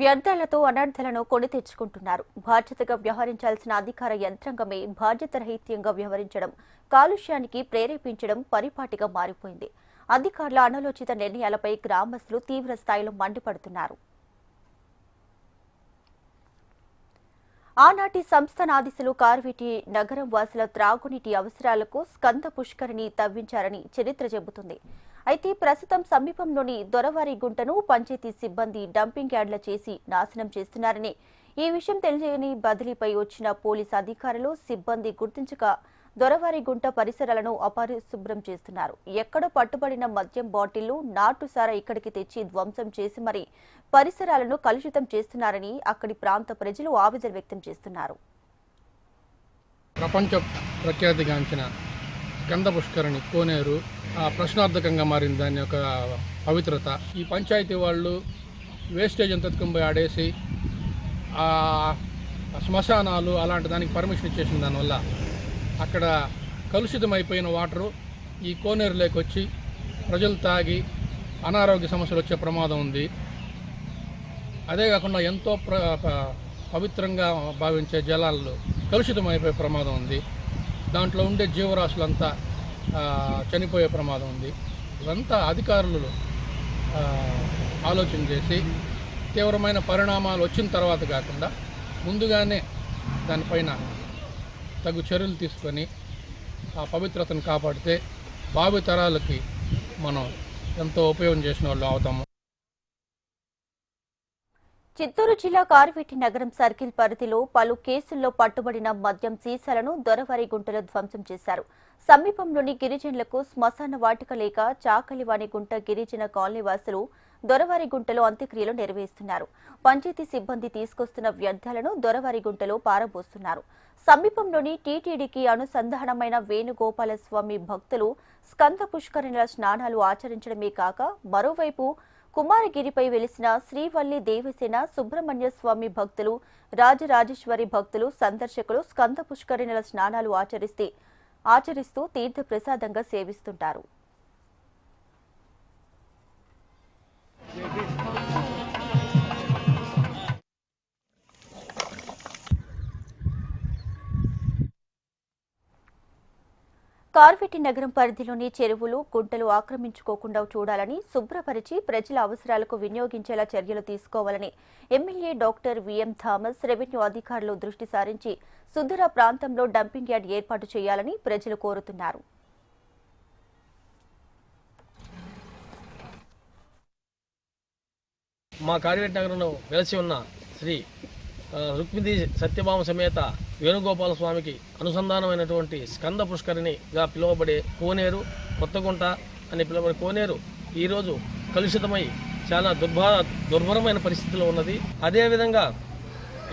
వ్యర్థాలతో అనర్థలను కొని తెచ్చుకుంటున్నారు. బాధ్యతగా వ్యవహరించాల్సిన అధికార యంత్రాంగమే బాధ్యతరహిత్యంగా వ్యవహరించడం కాలుష్యానికి ప్రేరేపించడం పరిపాటిగా మారిపోయింది. అధికారుల అనాలోచిత నిర్ణయాలపై గ్రామస్తులు తీవ్ర స్థాయిలో మండిపడుతున్నారు. ఆనాటి సంస్థానాధీశులు కార్విటి నగరం వాసుల త్రాగునీటి అవసరాలకు స్కంద పుష్కరిణి తవ్వించారని చరిత్ర చెబుతుంది. అయితే ప్రస్తుతం సమీపంలోని దొరవారి గుంటను పంచాయతీ సిబ్బంది డంపింగ్ యార్డ్ల చేసి నాశనం చేస్తున్నారని ఈ విషయం తెలియని బదిలీపై వచ్చిన పోలీస్ అధికారులు సిబ్బంది గుర్తించక దొరవారి గుంట పరిసరాలను అపరిశుభ్రం చేస్తున్నారు. ఎక్కడో పట్టుబడిన మద్యం బాటిళ్ళు నాటుసారా ఇక్కడికి తెచ్చి ధ్వంసం చేసి మరి పరిసరాలను కలుషితం చేస్తున్నారని అక్కడి ప్రాంత ప్రజలు ఆవేదన వ్యక్తం చేస్తున్నారు. ప్రపంచ ప్రఖ్యాతిగాంచిన గంధ పుష్కరిణి కోనేరు ఆ ప్రశ్నార్థకంగా మారింది దాని యొక్క పవిత్రత. ఈ పంచాయతీ వాళ్ళు వేస్టేజ్ అంత ఎత్తుకొని ఆడేసి శ్మశానాలు అలాంటి దానికి పర్మిషన్ ఇచ్చేసిన దానివల్ల అక్కడ కలుషితమైపోయిన వాటరు ఈ కోనేరులోకి వచ్చి ప్రజలు తాగి అనారోగ్య సమస్యలు వచ్చే ప్రమాదం ఉంది. అదే కాకుండా ఎంతో ప్ర పవిత్రంగా భావించే జలాలు కలుషితమైపోయే ప్రమాదం ఉంది. దాంట్లో ఉండే జీవరాశులంతా చనిపోయే ప్రమాదం ఉంది. ఇదంతా అధికారులు ఆలోచన చేసి తీవ్రమైన పరిణామాలు వచ్చిన తర్వాత కాకుండా ముందుగానే దానిపైన తగు చర్యలు తీసుకొని ఆ పవిత్రతను కాపాడితే భావి తరాలకి మనం ఎంతో ఉపయోగం చేసిన వాళ్ళు అవుతాము. చిత్తూరు జిల్లా కార్వేటి నగరం సర్కిల్ పరిధిలో పలు కేసుల్లో పట్టుబడిన మద్యం సీసాలను దొరవారి గుంటలో ధ్వంసం చేశారు. సమీపంలోని గిరిజనులకు శ్మశాన వాటిక లేక చాకలివాణి గుంట గిరిజన కాలనీ వాసులు దొరవారి గుంటలో అంత్యక్రియలు నిర్వహిస్తున్నారు. పంచాయతీ సిబ్బంది తీసుకొస్తున్న వ్యర్థాలను దొరవారి గుంటలో పారబోస్తున్నారు. సమీపంలోని టీటీడీకి అనుసంధానమైన వేణుగోపాల స్వామి భక్తులు స్కంద పుష్కరిణుల స్నానాలు ఆచరించడమే కాక మరోవైపు కుమారగిరిపై వెలిసిన శ్రీవల్లి దేవసేన సుబ్రహ్మణ్య స్వామి భక్తులు రాజరాజేశ్వరి భక్తులు సందర్శకులు స్కంద పుష్కరిణుల స్నానాలు ఆచరిస్తే ఆచరిస్తూ తీర్థ ప్రసాదంగా సేవిస్తుంటారు. కార్పెట్టి నగరం పరిధిలోని చెరువులు గుంటలు ఆక్రమించుకోకుండా చూడాలని శుభ్రపరిచి ప్రజల అవసరాలకు వినియోగించేలా చర్యలు తీసుకోవాలని MLA doctor VM Thomas revenue అధికారులు దృష్టి సారించి సుదూర ప్రాంతంలో డంపింగ్ యార్డ్ ఏర్పాటు చేయాలని ప్రజలు కోరుతున్నారు. మా కార్యవేట నగరంలో వెలసి ఉన్న శ్రీ రుక్మిణి సత్యభామ సమేత వేణుగోపాల స్వామికి అనుసంధానమైనటువంటి స్కంద పుష్కరిణిగా పిలువబడే కోనేరు కొత్తగుంట అని పిలువబడే కోనేరు ఈరోజు కలుషితమై చాలా దుర్భా దుర్భరమైన పరిస్థితిలో ఉన్నది. అదేవిధంగా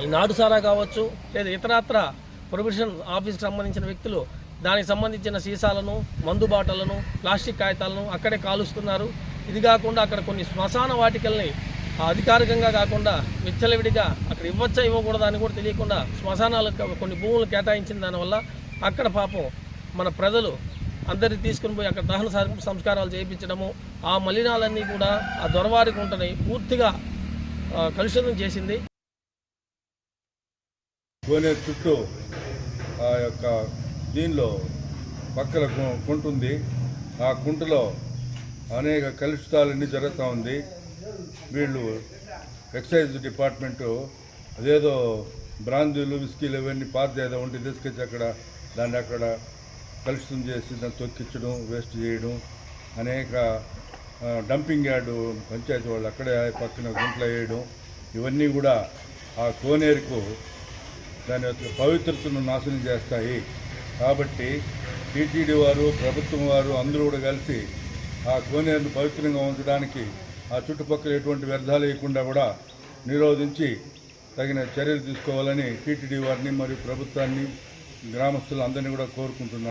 ఈ నాడుసారా కావచ్చు లేదా ఇతరత్ర ప్రొఫెషన్ ఆఫీస్కి సంబంధించిన వ్యక్తులు దానికి సంబంధించిన సీసాలను మందు బాటలను ప్లాస్టిక్ కాగితాలను అక్కడే కాలుస్తున్నారు. ఇది కాకుండా అక్కడ కొన్ని శ్మశాన వాటికల్ని అధికారికంగా కాకుండా విచ్చలవిడిగా అక్కడ ఇవ్వచ్చా ఇవ్వకూడదా అని కూడా తెలియకుండా శ్మశానాలకు కొన్ని భూములు కేటాయించిన దానివల్ల అక్కడ పాపం మన ప్రజలు అందరిని తీసుకుని పోయి అక్కడ దహన సంస్కారాలు చేయించడము ఆ మలినాలన్నీ కూడా ఆ దొరవారి గుంటని పూర్తిగా కలుషితం చేసింది. కోనేరు చుట్టూ ఆ యొక్క దీనిలో పక్కల కుంటుంది. ఆ కుంటలో అనేక కలుషితాలన్నీ జరుగుతూ ఉంది. వీళ్ళు ఎక్సైజ్ డిపార్ట్మెంటు అదేదో బ్రాందీలు విస్కీలు ఇవన్నీ పాత ఏదో ఉంటే తీసుకొచ్చి అక్కడ దాన్ని అక్కడ కలుషితం చేసి దాన్ని తొక్కించడం వేస్ట్ చేయడం అనేక డంపింగ్ యార్డు పంచాయతీ వాళ్ళు అక్కడే పక్కన గుంట్లో వేయడం ఇవన్నీ కూడా ఆ కోనేరుకు దాని యొక్క పవిత్రతను నాశనం చేస్తాయి. కాబట్టి టీటీడీ వారు ప్రభుత్వం వారు అందరూ కూడా కలిసి ఆ కోనేరును పవిత్రంగా ఉంచడానికి ఆ చుట్టుపక్కల ఎటువంటి వ్యర్థాలు లేకుండా కూడా నిరోధించి తగిన చర్యలు తీసుకోవాలని టీటీడీ వారిని మరియు ప్రభుత్వాన్ని గ్రామస్తులందరినీ కూడా కోరుకుంటున్నాను